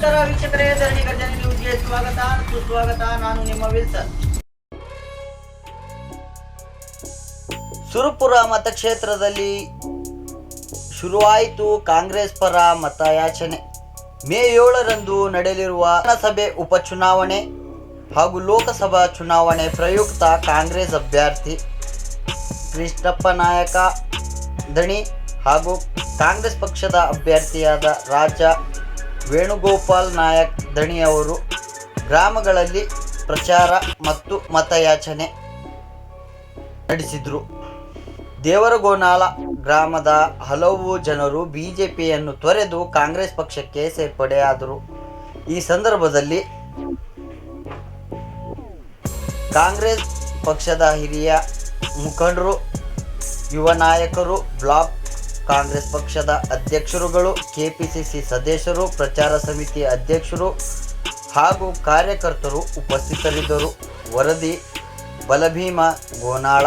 ನಮಸ್ಕಾರ ವೀಕ್ಷಕರೇ ಧರಣಿ ಗರ್ಜನೆ ನ್ಯೂಸ್ಗೆ ಸ್ವಾಗತ. ಸುಸ್ವಾಗತ. ನಾನು ನಿಮ್ಮ ವಿಲ್ಸನ್. ಸುರಪುರ ಮತಕ್ಷೇತ್ರದಲ್ಲಿ ಶುರುವಾಯಿತು ಕಾಂಗ್ರೆಸ್ ಪರ ಮತಯಾಚನೆ. ಮೇ ಏಳರಂದು ನಡೆಯಲಿರುವ ವಿಧಾನಸಭೆ ಉಪಚುನಾವಣೆ ಹಾಗೂ ಲೋಕಸಭಾ ಚುನಾವಣೆ ಪ್ರಯುಕ್ತ ಕಾಂಗ್ರೆಸ್ ಅಭ್ಯರ್ಥಿ ಕೃಷ್ಣಪ್ಪ ನಾಯಕ ದಣಿ ಹಾಗೂ ಕಾಂಗ್ರೆಸ್ ಪಕ್ಷದ ಅಭ್ಯರ್ಥಿಯಾದ ರಾಜ ವೇಣುಗೋಪಾಲ್ ನಾಯಕ್ ದಣಿಯವರು ಗ್ರಾಮಗಳಲ್ಲಿ ಪ್ರಚಾರ ಮತ್ತು ಮತಯಾಚನೆ ನಡೆಸಿದರು. ದೇವರಗೋನಾಲ ಗ್ರಾಮದ ಹಲವು ಜನರು ಬಿಜೆಪಿಯನ್ನು ತೊರೆದು ಕಾಂಗ್ರೆಸ್ ಪಕ್ಷಕ್ಕೆ ಸೇರ್ಪಡೆಯಾದರು ಈ ಸಂದರ್ಭದಲ್ಲಿ ಕಾಂಗ್ರೆಸ್ ಪಕ್ಷದ ಹಿರಿಯ ಮುಖಂಡರು, ಯುವ ನಾಯಕರು, ಬ್ಲಾಕ್ ಕಾಂಗ್ರೆಸ್ ಪಕ್ಷದ ಅಧ್ಯಕ್ಷರುಗಳು ಕೆಪಿಸಿಸಿ ಸದಸ್ಯರು ಪ್ರಚಾರ ಸಮಿತಿ ಅಧ್ಯಕ್ಷರು ಹಾಗೂ ಕಾರ್ಯಕರ್ತರು ಉಪಸ್ಥಿತರಿದ್ದರು. ವರದಿ ಬಲಭೀಮ ಗೋನಾಳ.